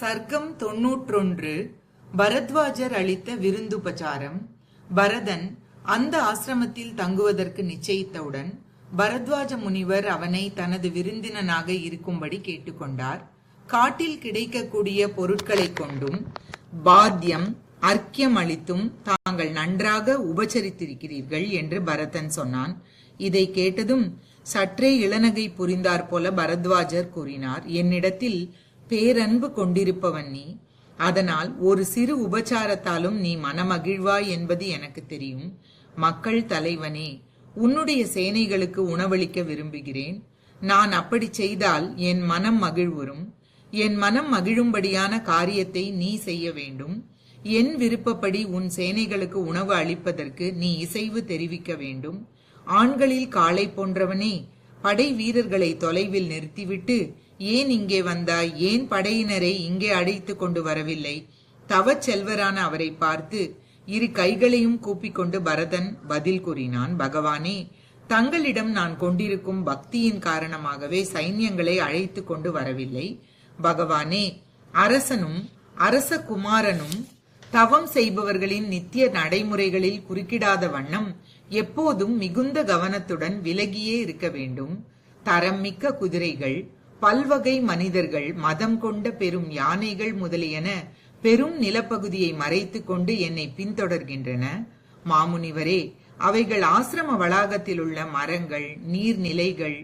சர்க்கம் தொன்னூற்றொன்று பரத்வாஜர் அளித்த விருந்துபச்சாரம் பரதன் அந்த ஆசிரமத்தில் தங்குவதற்கு நிச்சயித்தவுடன் பரத்வாஜ முனிவர் அவனை தனது விருந்தினனாக இருக்கும்படி கேட்டுக்கொண்டார். காட்டில் கிடைக்கக்கூடிய பொருட்களைக் கொண்டும் பாத்தியம் அர்க்கியம் அளித்தும் தாங்கள் நன்றாக உபசரித்திருக்கிறீர்கள் என்று பரதன் சொன்னான். இதை கேட்டதும் சற்றே இளநகை புரிந்தார் போல பரத்வாஜர் கூறினார். என்னிடத்தில் பேரன்பு கொண்டிருப்பவன் நீ. அதனால் ஒரு சிறு உபச்சாரத்தாலும் நீ மனமகிழ்வாய் என்பது எனக்கு தெரியும். மக்கள் தலைவனே உன்னுடைய சேனைகளுக்கு உணவளிக்க விரும்புகிறேன். நான் அப்படி செய்தால் என் மனம் மகிழ்வுறும். என் மனம் மகிழும்படியான காரியத்தை நீ செய்ய வேண்டும். என் விருப்பப்படி உன் சேனைகளுக்கு உணவு அளிப்பதற்கு நீ இசைவு தெரிவிக்க வேண்டும். ஆண்களில் காளை போன்றவனே படை வீரர்களை தொலைவில் நிறுத்திவிட்டு ஏன் இங்கே வந்தாய்? ஏன் படையினரை இங்கே அழைத்து கொண்டு வரவில்லை? தவச் செல்வரான அவரை பார்த்து இரு கைகளையும் கூப்பிக்கொண்டு பரதன் பதில் கூறினான் பகவானே தங்களிடம் நான் கொண்டிருக்கும் பக்தியின் காரணமாகவே சைன்யங்களை அழைத்து கொண்டு வரவில்லை. பகவானே அரசனும் அரச குமாரனும் தவம் செய்பவர்களின் நித்திய நடைமுறைகளில் குறுக்கிடாத வண்ணம் எப்போதும் மிகுந்த கவனத்துடன் விலகியே இருக்க வேண்டும். தரம் மிக்க குதிரைகள் பல்வகை மனிதர்கள் மதம் கொண்ட பெரும் யானைகள் முதலியன பெரும் நிலப்பகுதியை மறைத்துக் கொண்டு என்னை பின்தொடர்கின்றன. மாமுனிவரே அவைகள் ஆசிரம வளாகத்தில் உள்ள மரங்கள் நீர்நிலைகள்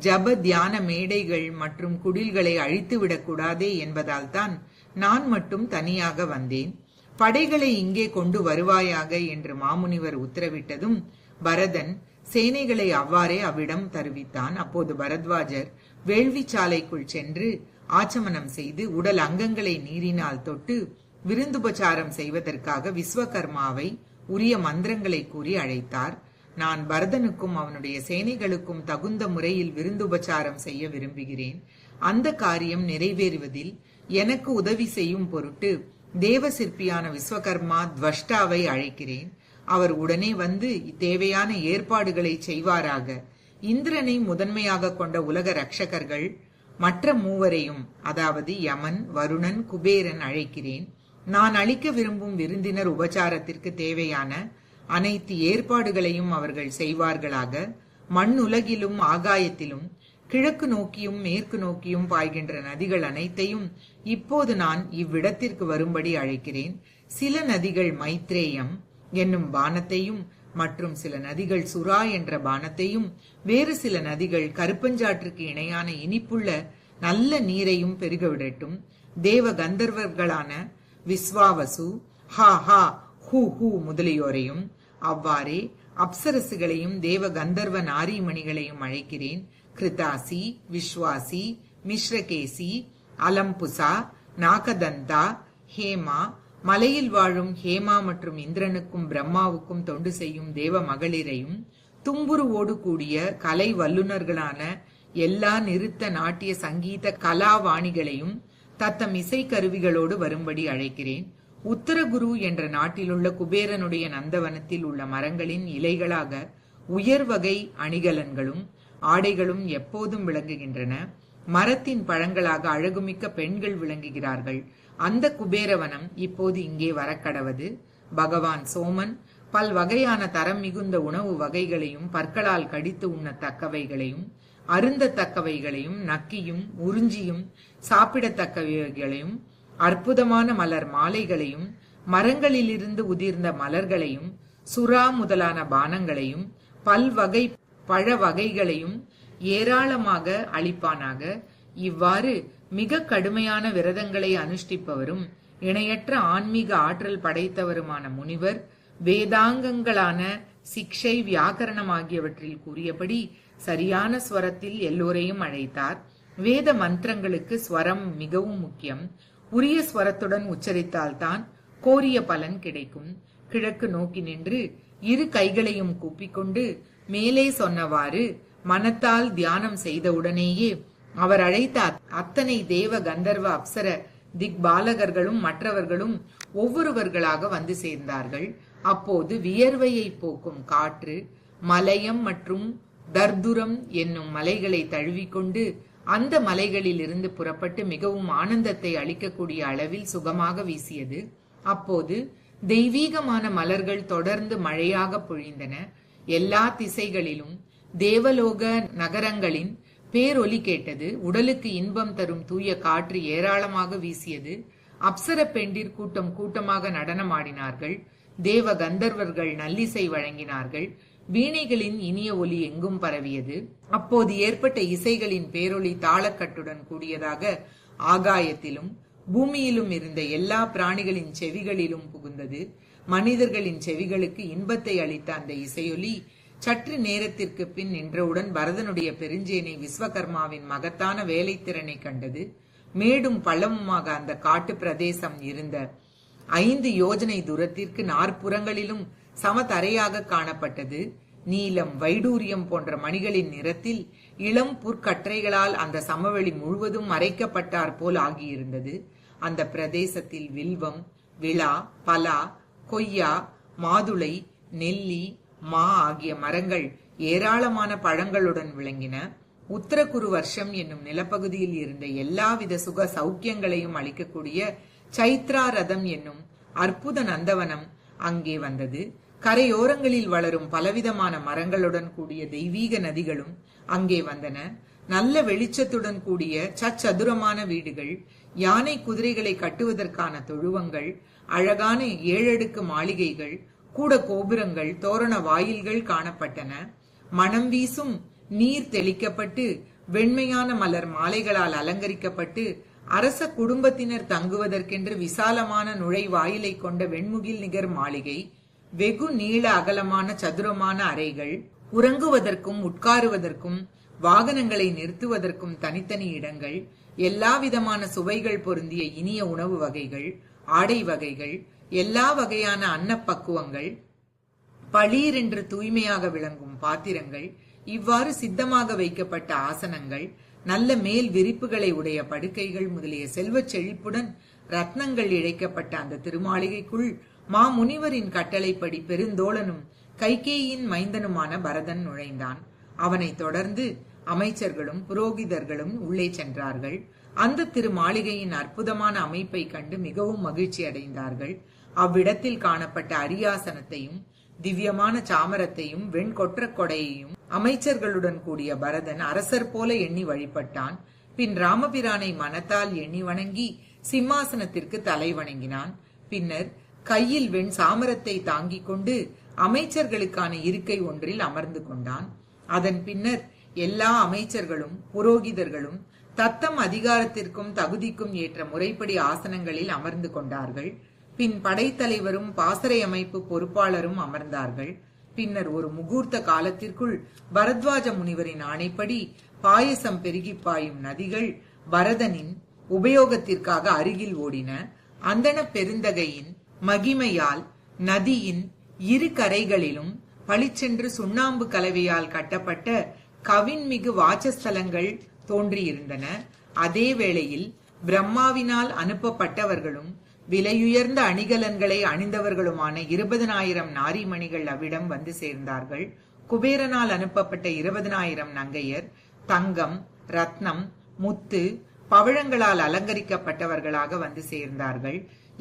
ஜப தியான மேடைகள் மற்றும் குடில்களை அழித்துவிடக் கூடாதே என்பதால் தான் நான் மட்டும் தனியாக வந்தேன். படைகளை இங்கே கொண்டு வருவாயாக என்று மாமுனிவர் உத்தரவிட்டதும் பரதன் சேனைகளை அவ்வாறே அவ்விடம் தருவித்தான். அப்போது பரத்வாஜர் வேள்விச்சாலைக்குள் சென்று ஆச்சமனம் செய்து உடல் அங்கங்களை நீரினால் தொட்டு விருந்துபச்சாரம் செய்வதற்காக விஸ்வகர்மாவை உரிய மந்திரங்களை கூறி அழைத்தார். நான் பரதனுக்கும் அவனுடைய சேனைகளுக்கும் தகுந்த முறையில் விருந்துபச்சாரம் செய்ய விரும்புகிறேன். அந்த காரியம் நிறைவேறுவதில் எனக்கு உதவி செய்யும் பொருட்டு தேவ சிற்பியான விஸ்வகர்மா துவஷ்டாவை அழைக்கிறேன். அவர் உடனே வந்து தேவையான ஏற்பாடுகளை செய்வாராக. இந்திரனை முதன்மையாக கொண்ட உலக ரட்சகர்கள் மற்ற மூவரையும் அதாவது யமன் வருணன் குபேரன் அழைக்கிறேன். நான் அளிக்க விரும்பும் விருந்தினர் உபச்சாரத்திற்கு தேவையான அனைத்து ஏற்பாடுகளையும் அவர்கள் செய்வார்களாக. மண் உலகிலும் ஆகாயத்திலும் கிழக்கு நோக்கியும் மேற்கு நோக்கியும் பாய்கின்ற நதிகள் அனைத்தையும் இப்போது நான் இவ்விடத்திற்கு வரும்படி அழைக்கிறேன். சில நதிகள் மைத்ரேயம் என்னும் பானத்தையும் மற்றும் சில நதிகள் சுறா என்ற பானத்தையும் வேறு சில நதிகள் கருப்பஞ்சாற்றுக்கு இணையான இனிப்புள்ள நல்ல நீரையும் பெருகவிடட்டும் தேவ கந்தர்வர்களான விஸ்வாவசு ஹா ஹா ஹூ ஹூ முதலியோரையும் அவ்வாறே அப்சரசுகளையும் தேவ கந்தர்வ நாரிமணிகளையும் அழைக்கிறேன். கிருதாசி விஸ்வாசி மிஸ்ரகேசி அலம்புசா நாகதந்தா ஹேமா மலையில் வாழும் ஹேமா மற்றும் இந்திரனுக்கும் பிரம்மாவுக்கும் தொண்டு செய்யும் தேவ மகளிரையும் தும்புருவோடு கூடிய கலை வல்லுநர்களான எல்லா நிறுத்த நாட்டிய சங்கீத கலாவாணிகளையும் தத்தம் இசை கருவிகளோடு வரும்படி அழைக்கிறேன். உத்தரகுரு என்ற நாட்டிலுள்ள குபேரனுடைய நந்தவனத்தில் உள்ள மரங்களின் இலைகளாக உயர் வகை அணிகலன்களும் ஆடைகளும் எப்போதும் விளங்குகின்றன. மரத்தின் பழங்களாக அழகுமிக்க பெண்கள் விளங்குகிறார்கள். அந்த குபேரவனம் இப்போது இங்கே வரக்கடவது. பகவான் சோமன் பல் வகையான தரம் மிகுந்த உணவு வகைகளையும் பற்களால் கடித்து உண்ணத்தக்கவைகளையும் அருந்தத்தக்கவைகளையும் நக்கியும் உறிஞ்சியும் சாப்பிடத்தக்கவைகளையும் அற்புதமான மலர் மாலைகளையும் மரங்களிலிருந்து உதிர்ந்த மலர்களையும் சுறா முதலான பானங்களையும் பல்வகை பழ வகைகளையும் ஏராளமாக அளிப்பானாக. இவ்வாறு மிக கடுமையான விரதங்களை அனுஷ்டிப்பவரும் இணையற்ற ஆன்மீக ஆற்றல் படைத்தவருமான முனிவர் வேதாங்கங்களான சிக்ஷை வியாக்கரணம் ஆகியவற்றில் கூறியபடி சரியான ஸ்வரத்தில் எல்லோரையும் அழைத்தார். வேத மந்திரங்களுக்கு ஸ்வரம் மிகவும் முக்கியம். உரிய ஸ்வரத்துடன் உச்சரித்தால்தான் கோரிய பலன் கிடைக்கும். கிழக்கு நோக்கி நின்று இரு கைகளையும் கூப்பிக்கொண்டு மேலே சொன்னவாறு மனத்தால் தியானம் செய்தவுடனேயே அவர் அழைத்த அத்தனை தேவ கந்தர்வ அப்சர திக்பாலகர்களும் மற்றவர்களும் ஒவ்வொருவர்களாக வந்து சேர்ந்தார்கள். அப்போது வியர்வையை போக்கும் காற்று மலையம் மற்றும் தர்துரம் என்னும் மலைகளை தழுவிக்கொண்டு அந்த மலைகளில் இருந்து புறப்பட்டு மிகவும் ஆனந்தத்தை அளிக்கக்கூடிய அளவில் சுகமாக வீசியது. அப்போது தெய்வீகமான மலர்கள் தொடர்ந்து மழையாக பொழிந்தன. எல்லா திசைகளிலும் தேவலோக நகரங்களின் பேரொலி கேட்டது உடலுக்கு இன்பம் தரும் தூய காற்று ஏராளமாக வீசியது. அப்சர பெண்டிர் கூட்டம் கூட்டமாக நடனமாடினார்கள். தேவ கந்தர்வர்கள் நல்லிசை வழங்கினார்கள். வீணைகளின் இனிய ஒலி எங்கும் பரவியது. அப்போது ஏற்பட்ட இசைகளின் பேரொளி தாளக்கட்டுடன் கூடியதாக ஆகாயத்திலும் பூமியிலும் இருந்த எல்லா பிராணிகளின் செவிகளிலும் புகுந்தது. மனிதர்களின் செவிகளுக்கு இன்பத்தை அளித்த அந்த இசையொலி சற்று நேரத்திற்கு பின் நின்றவுடன் பரதனுடைய பெருஞ்சேனை விஸ்வகர்மாவின் மகத்தான வேலைத்திறனை கண்டது. மேடும் பள்ளமுமாக அந்த காட்டு பிரதேசம் இருந்த ஐந்து யோஜனை தூரத்திற்கு நாற்புறங்களிலும் சமதரையாக காணப்பட்டது. நீலம் வைடூரியம் போன்ற மணிகளின் நிறத்தில் இளம் புற்கற்றைகளால் அந்த சமவெளி முழுவதும் மறைக்கப்பட்டார் போல் ஆகியிருந்தது. அந்த பிரதேசத்தில் வில்வம் விழா பலா கொய்யா மாதுளை நெல்லி மா ஆகிய மரங்கள் ஏராளமான பழங்களுடன் விளங்கின. உத்தரகுரு வருஷம் என்னும் நிலப்பகுதியில் இருந்த எல்லாவித சுக சௌக்கியங்களையும் அளிக்கக்கூடிய சைத்ரா ரதம் என்னும் அற்புத நந்தவனம் அங்கே வந்தது. கரையோரங்களில் வளரும் பலவிதமான மரங்களுடன் கூடிய தெய்வீக நதிகளும் அங்கே வந்தன. நல்ல வெளிச்சத்துடன் கூடிய சச்சதுரமான வீடுகள் யானை குதிரைகளை கட்டுவதற்கான தொழுவங்கள் அழகான ஏழடுக்கு மாளிகைகள் கூட கோபுரங்கள் தோரண வாயில்கள் காணப்பட்டன. மனம் வீசும் நீர் தெளிக்கப்பட்டு வெண்மையான மலர் மாலைகளால் அலங்கரிக்கப்பட்டு அரச குடும்பத்தினர் தங்குவதற்கென்று விசாலமான நுழைவாயிலை கொண்ட வெண்முகில் நிகர் மாளிகை வெகு நீள அகலமான சதுரமான அறைகள் உறங்குவதற்கும் உட்காருவதற்கும் வாகனங்களை நிறுத்துவதற்கும் தனித்தனி இடங்கள் எல்லா விதமான சுவைகள் பொருந்திய இனிய உணவு வகைகள் ஆடை வகைகள் எல்லா வகையான அன்னப்பக்குவங்கள் பளீர் என்று தூய்மையாக விளங்கும் பாத்திரங்கள் இவ்வாறு சித்தமாக வைக்கப்பட்ட ஆசனங்கள் நல்ல மேல் விரிப்புகளை உடைய படுக்கைகள் முதலிய செல்வச் செழிப்புடன் ரத்னங்கள் இழைக்கப்பட்ட அந்த திருமாளிகைக்குள் மா முனிவரின் கட்டளைப்படி பெருந்தோழனும் கைகேயின் மைந்தனுமான பரதன் நுழைந்தான். அவனைத் தொடர்ந்து அமைச்சர்களும் புரோகிதர்களும் உள்ளே சென்றார்கள். அந்த திருமாளிகையின் அற்புதமான அமைப்பை கண்டு மிகவும் மகிழ்ச்சி அடைந்தார்கள் அவ்விடத்தில் காணப்பட்ட அரியாசனத்தையும் திவ்யமான சாமரத்தையும் வெண்கொற்ற கொடையையும் அமைச்சர்களுடன் கூடிய பரதன் அரசர் போல எண்ணி வழிபட்டான். பின் ராமபிரானை மனத்தால் எண்ணி வணங்கி சிம்மாசனத்திற்கு தலை வணங்கினான். பின்னர் கையில் வெண் சாமரத்தை தாங்கிக் கொண்டு அமைச்சர்களுக்கான இருக்கை ஒன்றில் அமர்ந்து கொண்டான். அதன் பின்னர் எல்லா அமைச்சர்களும் புரோகிதர்களும் தத்தம் அதிகாரத்திற்கும் தகுதிக்கும் ஏற்ற முறைப்படி ஆசனங்களில் அமர்ந்து கொண்டார்கள். பின் படைத்தலைவரும் பாசறை அமைப்பு பொறுப்பாளரும் அமர்ந்தார்கள். பின்னர் ஒரு முகூர்த்த காலத்திற்குள் பரத்வாஜ முனிவரின் ஆணைப்படி பாயசம் பெருகி பாயும் நதிகள் பரதனின் உபயோகத்திற்காக அருகில் ஓடின. அந்தன பெருந்தகையின் மகிமையால் நதியின் இரு கரைகளிலும் பளிச்சென்று சுண்ணாம்பு கலவையால் கட்டப்பட்ட கவின்மிகு வாச்சஸ்தலங்கள் தோன்றியிருந்தன. அதே வேளையில் பிரம்மாவினால் அனுப்பப்பட்டவர்களும் விலையுயர்ந்த அணிகலன்களை அணிந்தவர்களுமான இருபதனாயிரம் நாரிமணிகள் அவ்விடம் வந்து சேர்ந்தார்கள். குபேரனால் அனுப்பப்பட்ட இருபதனாயிரம் நங்கையர் தங்கம் ரத்னம் முத்து பவழங்களால் அலங்கரிக்கப்பட்டவர்களாக வந்து சேர்ந்தார்கள்.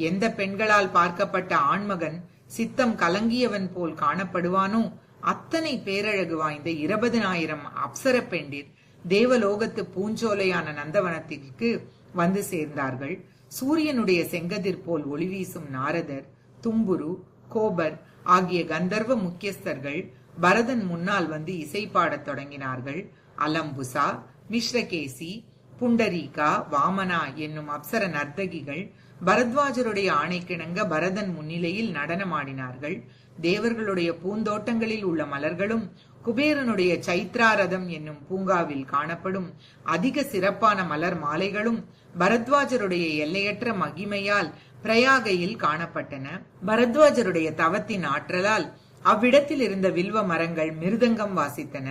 எந்த பெண்களால் பார்க்கப்பட்ட ஆண்மகன் சித்தம் கலங்கியவன் போல் காணப்படுவானோ அத்தனை பேரழகு வாய்ந்த இருபதனாயிரம் அப்சர பெண்டிர் தேவலோகத்து பூஞ்சோலையான நந்தவனத்திற்கு வந்து சேர்ந்தார்கள். சூரியனுடைய செங்கதிர் போல் ஒளி வீசும் நாரதர் தும்புரு கோபர் ஆகிய கந்தர்வ முக்கியஸ்தர்கள் பரதன் முன்னால் வந்து இசை பாடத் தொடங்கினார்கள். அலம்புசா மிஸ்ரகேசி புண்டரீகா வாமனா என்னும் அப்சர நர்த்தகிகள் பரத்வாஜருடைய ஆணைக்கிணங்க பரதன் முன்னிலையில் நடனமாடினார்கள். தேவர்களுடைய பூந்தோட்டங்களில் உள்ள மலர்களும் குபேரனுடைய சைத்ராரதம் என்னும் பூங்காவில் காணப்படும் அதிக சிறப்பான மலர் மாலைகளும் பரத்வாஜருடைய எல்லையற்ற மகிமையால் பிரயாகையில் காணப்பட்டன. பரத்வாஜருடைய தவத்தின் ஆற்றலால் அவ்விடத்தில் இருந்த வில்வ மரங்கள் மிருதங்கம் வாசித்தன.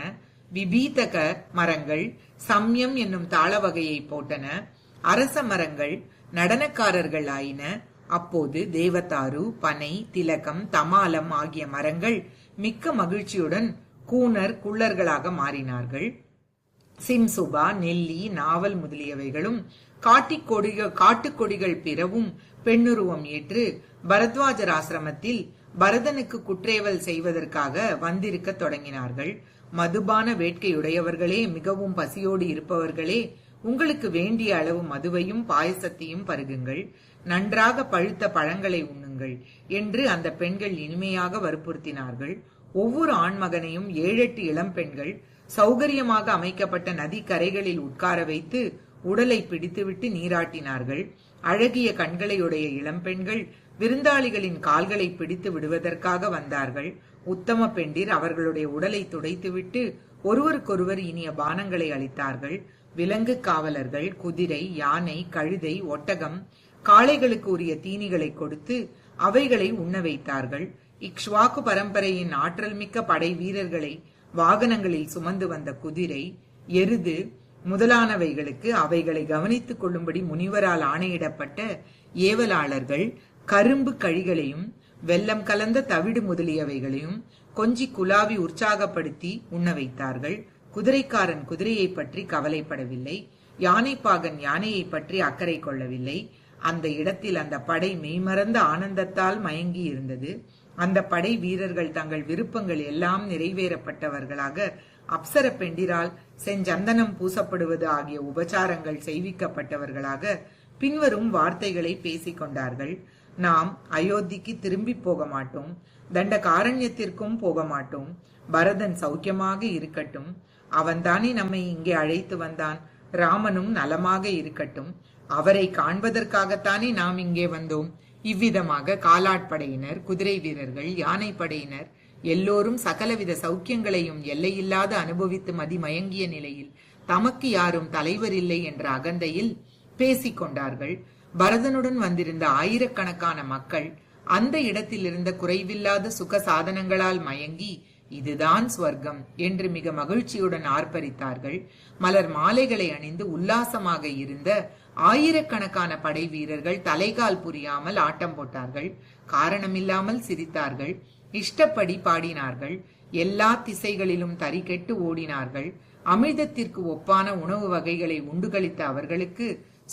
விபீதக மரங்கள் சம்யம் என்னும் தாள வகையை போட்டன. அரச மரங்கள் நடனக்காரர்கள் ஆயின அப்போது தேவதாரு பனை திலகம் தமாலம் ஆகிய மரங்கள் மிக்க மகிழ்ச்சியுடன் கூனர் குள்ளர்களாக மாறினார்கள். சிம்சுபா நெல்லி நாவல் முதலியவைகளும் காட்டிக்கொடிகள் காட்டுக்கொடிகள் பிறவும் பெண்ணுருவம் ஏற்று பரத்வாஜர் ஆசிரமத்தில் பரதனுக்கு குற்றேவல் செய்வதற்காக வந்திருக்க தொடங்கினார்கள். மதுபான வேட்கையுடையவர்களே மிகவும் பசியோடு இருப்பவர்களே உங்களுக்கு வேண்டிய அளவு மதுவையும் பாயசத்தையும் பருகுங்கள். நன்றாக பழுத்த பழங்களை உண்ணுங்கள் என்று அந்த பெண்கள் இனிமையாக வற்புறுத்தினார்கள். ஒவ்வொரு ஆண்மகனையும் ஏழெட்டு இளம் பெண்கள் சௌகரியமாக அமைக்கப்பட்ட நதி கரைகளில் உட்கார வைத்து உடலை பிடித்துவிட்டு நீராட்டினார்கள். அழகிய கண்களையுடைய இளம்பெண்கள் விருந்தாளிகளின் கால்களை பிடித்து விடுவதற்காக வந்தார்கள். உத்தம பெண்டிர் அவர்களுடைய உடலை துடைத்துவிட்டு ஒருவருக்கொருவர் இனிய பானங்களை அளித்தார்கள். விலங்கு காவலர்கள் குதிரை யானை கழுதை ஒட்டகம் காளைகளுக்கு உரிய தீனிகளை கொடுத்து அவைகளை உண்ண வைத்தார்கள். இக்ஷ்வாக்கு பரம்பரையின் ஆற்றல் மிக்க படை வீரர்களை வாகனங்களில் சுமந்து வந்த குதிரை எருது முதலானவைகளுக்கு அவைகளை கவனித்துக் கொள்ளும்படி முனிவரால் ஆணையிடப்பட்ட ஏவலாளர்கள் கரும்பு கழிகளையும் வெல்லம் கலந்த தவிடு முதலியவைகளையும் கொஞ்சி குலாவி உற்சாகப்படுத்தி உண்ண வைத்தார்கள். குதிரைக்காரன் குதிரையை பற்றி கவலைப்படவில்லை யானைப்பாகன் யானையை பற்றி அக்கறை கொள்ளவில்லை. அந்த இடத்தில் அந்த படை மெய்மறந்த ஆனந்தத்தால் மயங்கி இருந்தது அந்த படை வீரர்கள் தங்கள் விருப்பங்கள் எல்லாம் நிறைவேறப்பட்டவர்களாக அப்சர பெண்டிரால் செஞ்சந்தனம் பூசப்படுவது ஆகிய உபச்சாரங்கள் செய்விக்கப்பட்டவர்களாக பின்வரும் வார்த்தைகளை பேசிக் கொண்டார்கள். நாம் அயோத்திக்கு திரும்பி போக மாட்டோம் தண்ட காரண்யத்திற்கும் போக மாட்டோம். பரதன் சௌக்கியமாக இருக்கட்டும். அவன்தானே நம்மை இங்கே அழைத்து வந்தான். ராமனும் நலமாக இருக்கட்டும். அவரை காண்பதற்காகத்தானே நாம் இங்கே வந்தோம். இவ்விதமாக காலாட்படையினர் குதிரை வீரர்கள் யானை படையினர் எல்லோரும் சகலவித சௌக்கியங்களையும் எல்லையில்லாத அனுபவித்து மதிமயங்கிய நிலையில் தமக்கு யாரும் தலைவர் இல்லை என்ற அகந்தையில் பேசிக்கொண்டார்கள் பரதனுடன் வந்திருந்த ஆயிரக்கணக்கான மக்கள் அந்த இடத்தில் இருந்த குறைவில்லாத சுக சாதனங்களால் மயங்கி இதுதான் ஸ்வர்க்கம் என்று மிக மகிழ்ச்சியுடன் ஆர்ப்பரித்தார்கள். மலர் மாலைகளை அணிந்து உல்லாசமாக இருந்த ஆயிரக்கணக்கான படை வீரர்கள் தலைகால் புரியாமல் ஆட்டம் போட்டார்கள். காரணமில்லாமல் சிரித்தார்கள். இஷ்டப்படி பாடினார்கள். எல்லா திசைகளிலும் தறிக்கெட்டு ஓடினார்கள். அமிர்தத்திற்கு ஒப்பான உணவு வகைகளை உண்டுகளித்த அவர்களுக்கு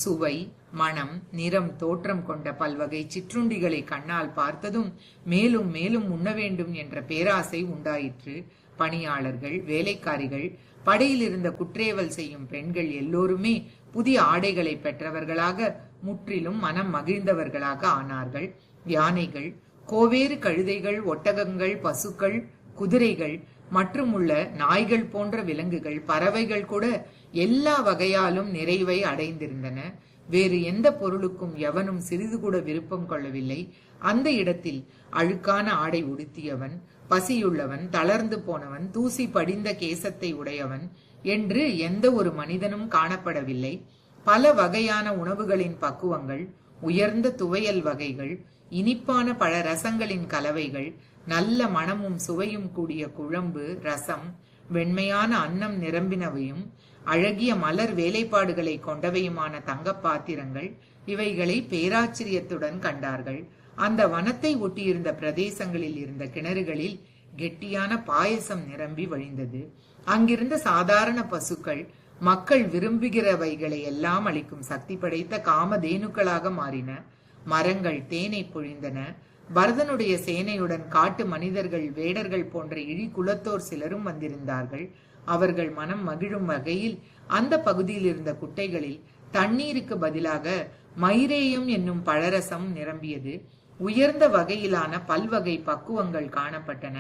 சுவை மனம் நிறம் தோற்றம் கொண்ட பல்வகை சிற்றுண்டிகளை கண்ணால் பார்த்ததும் மேலும் மேலும் உண்ண வேண்டும் என்ற பேராசை உண்டாயிற்று. பணியாளர்கள் வேலைக்காரிகள் படையில் இருந்த குற்றேவல் செய்யும் பெண்கள் எல்லோருமே புதிய ஆடைகளை பெற்றவர்களாக முற்றிலும் மனம் மகிழ்ந்தவர்களாக ஆனார்கள். யானைகள் கோவேறு கழுதைகள் ஒட்டகங்கள் பசுக்கள் குதிரைகள் மற்றும் உள்ள நாய்கள் போன்ற விலங்குகள் பறவைகள் கூட எல்லா வகையாலும் நிறைவை அடைந்திருந்தன. வேறு எந்த பொருளுக்கும் எவனும் சிறிது கூட விருப்பம் கொள்ளவில்லை. அந்த இடத்தில் அழுக்கான ஆடை உடுத்தியவன் பசியுள்ளவன் தளர்ந்து போனவன் தூசி படிந்த கேசத்தை உடையவன் என்று எந்த ஒரு மனிதனும் காணப்படவில்லை. பல வகையான உணவுகளின் பக்குவங்கள் உயர்ந்த துவையல் வகைகள் இனிப்பான பல ரசங்களின் கலவைகள் நல்ல மணமும் சுவையும் கூடிய குழம்பு ரசம் வெண்மையான அன்னம் நிரம்பினவையும் அழகிய மலர் வேலைப்பாடுகளை கொண்டவையுமான தங்க பாத்திரங்கள் இவைகளை பேராச்சரியத்துடன் கண்டார்கள். அந்த வனத்தை ஒட்டியிருந்த பிரதேசங்களில் இருந்த கிணறுகளில் கெட்டியான பாயசம் நிரம்பி வழிந்தது. அங்கிருந்த சாதாரண பசுக்கள் மக்கள் விரும்புகிறவைகளை எல்லாம் அளிக்கும் சக்தி படைத்த காமதேனுக்களாக மாறின. மரங்கள் தேனை பொழிந்தன. பரதனுடைய சேனையுடன் காட்டு மனிதர்கள் வேடர்கள் போன்ற இழி குலத்தோர் சிலரும் வந்திருந்தார்கள். அவர்கள் மனம் மகிழும் வகையில் அந்த பகுதியில் இருந்த குட்டைகளில் தண்ணீருக்கு பதிலாக மைரேயம் என்னும் பழரசம் நிரம்பியது. உயர்ந்த வகையிலான பல்வகை பக்குவங்கள் காணப்பட்டன.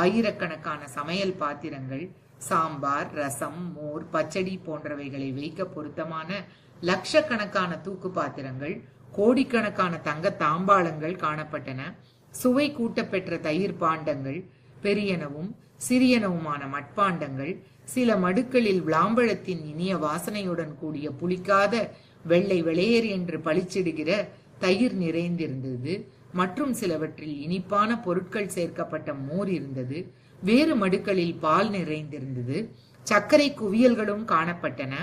ஆயிரக்கணக்கான சமையல் பாத்திரங்கள் சாம்பார் ரசம் மோர் பச்சடி போன்றவைகளை வைக்க பொருத்தமான லட்சக்கணக்கான தூக்கு பாத்திரங்கள் கோடிக்கணக்கான தங்க தாம்பாளங்கள் காணப்பட்டன. சுவை கூட்டப்பெற்ற தயிர் பாண்டங்கள் பெரியனவும் சிறியனவுமான மட்பாண்டங்கள் சில மடுக்களில் விளாம்பழத்தின் இனிய வாசனையுடன் கூடிய புளிக்காத வெள்ளை வெளையர் என்று பளிச்சிடுகிற தயிர் நிறைந்திருந்தது. மற்றும் சிலவற்றில் இனிப்பான பொருட்கள் சேர்க்கப்பட்ட மோர் இருந்தது. வேறு மடுக்களில் பால் நிறைந்திருந்தது. சர்க்கரை குவியல்களும் காணப்பட்டன.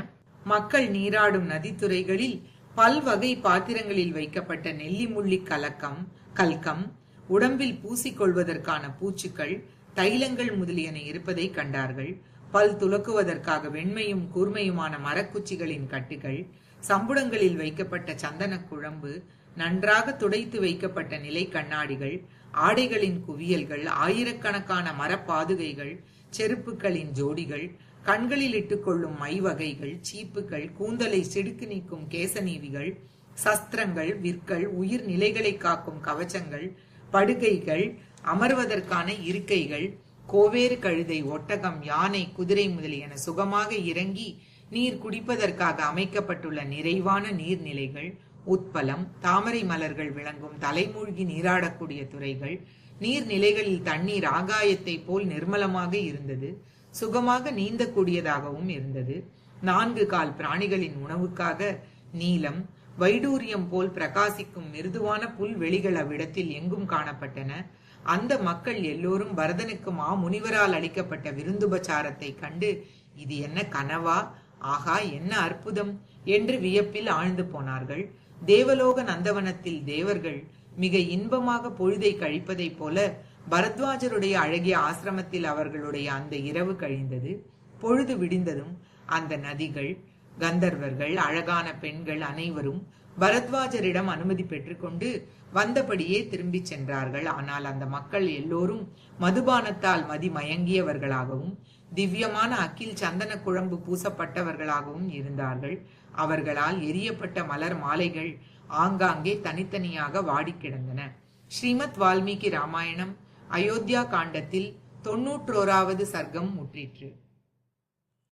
மக்கள் நீராடும் நதித்துறைகளில் பல்வகை பாத்திரங்களில் வைக்கப்பட்ட நெல்லி முள்ளி கலக்கம் கல்கம் உடம்பில் பூசிக்கொள்வதற்கான பூச்சுக்கள் தைலங்கள் முதலியன இருப்பதை கண்டார்கள். பல் துலக்குவதற்காக வெண்மையும் கூர்மையுமான மரக்குச்சிகளின் கட்டுகள் சம்புடங்களில் வைக்கப்பட்ட சந்தன குழம்பு நன்றாக துடைத்து வைக்கப்பட்ட நிலை கண்ணாடிகள் ஆடைகளின் குவியல்கள் ஆயிரக்கணக்கான மரப்பாதுகைகள் செருப்புகளின் ஜோடிகள் கண்களில் இட்டுக்கொள்ளும் மை வகைகள் சீப்புகள் கூந்தலை சிடுக்கு நீக்கும் கேசநீவிகள் சஸ்திரங்கள் விற்கள் உயிர் நிலைகளை காக்கும் கவச்சங்கள் படுகைகள் அமர்வதற்கான இருக்கைகள் கோவேறு கழுதை ஒட்டகம் யானை குதிரை முதலியன சுகமாக இறங்கி நீர் குடிப்பதற்காக அமைக்கப்பட்டுள்ள நிறைவான நீர்நிலைகள் உட்பலம் தாமரை மலர்கள் விளங்கும் தலைமூழ்கி நீராடக்கூடிய துறைகள் நீர்நிலைகளில் தண்ணீர் ஆகாயத்தை போல் நிர்மலமாக இருந்தது சுகமாக நீந்தக்கூடியதாகவும் இருந்தது. நான்கு கால் பிராணிகளின் உணவுக்காக நீலம் வைடூரியம் போல் பிரகாசிக்கும் மிருதுவான புல்வெளிகள் அவ்விடத்தில் எங்கும் காணப்பட்டன. அந்த மக்கள் எல்லோரும் பரதனுக்கு மா முனிவரால் அளிக்கப்பட்ட விருந்துபச்சாரத்தை கண்டு இது என்ன கனவா? ஆகா என்ன அற்புதம்? என்று வியப்பில் ஆழ்ந்து போனார்கள். தேவலோக நந்தவனத்தில் தேவர்கள் மிக இன்பமாக பொழுதை கழிப்பதைப் போல பரத்வாஜருடைய அழகிய ஆசிரமத்தில் அவர்களுடைய அந்த இரவு கழிந்தது. பொழுது விடிந்ததும் அந்த நதிகள் கந்தர்வர்கள் அழகான பெண்கள் அனைவரும் பரத்வாஜரிடம் அனுமதி பெற்றுக்கொண்டு வந்தபடியே திரும்பிச் சென்றார்கள். ஆனால் அந்த மக்கள் எல்லோரும் மதுபானத்தால் மதி மயங்கியவர்களாகவும் திவ்யமான அக்கில் சந்தன குழம்பு பூசப்பட்டவர்களாகவும் இருந்தார்கள். அவர்களால் எரியப்பட்ட மலர் மாலைகள் ஆங்காங்கே தனித்தனியாக வாடி கிடந்தன. ஸ்ரீமத் வால்மீகி ராமாயணம் அயோத்தியா காண்டத்தில் தொன்னூற்றோராவது சர்க்கம் முற்றிற்று.